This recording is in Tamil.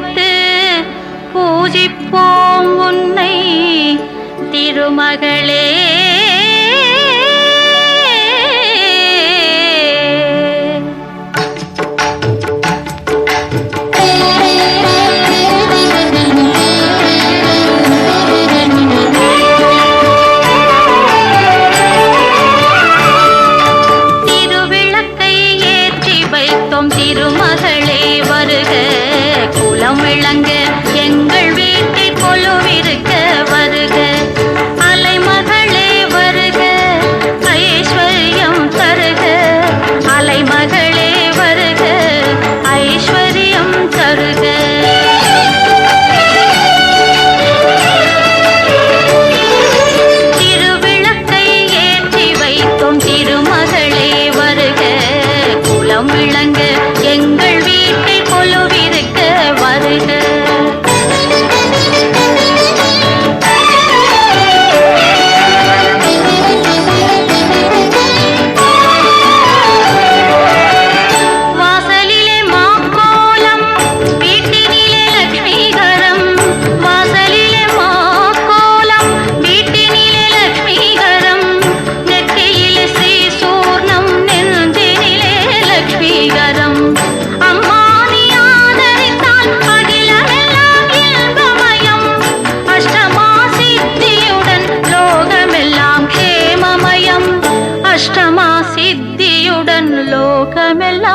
வைத்து பூஜிப்போம் உன்னை திருமகளே. விளங்க எங்க ലോകമെല്ലാം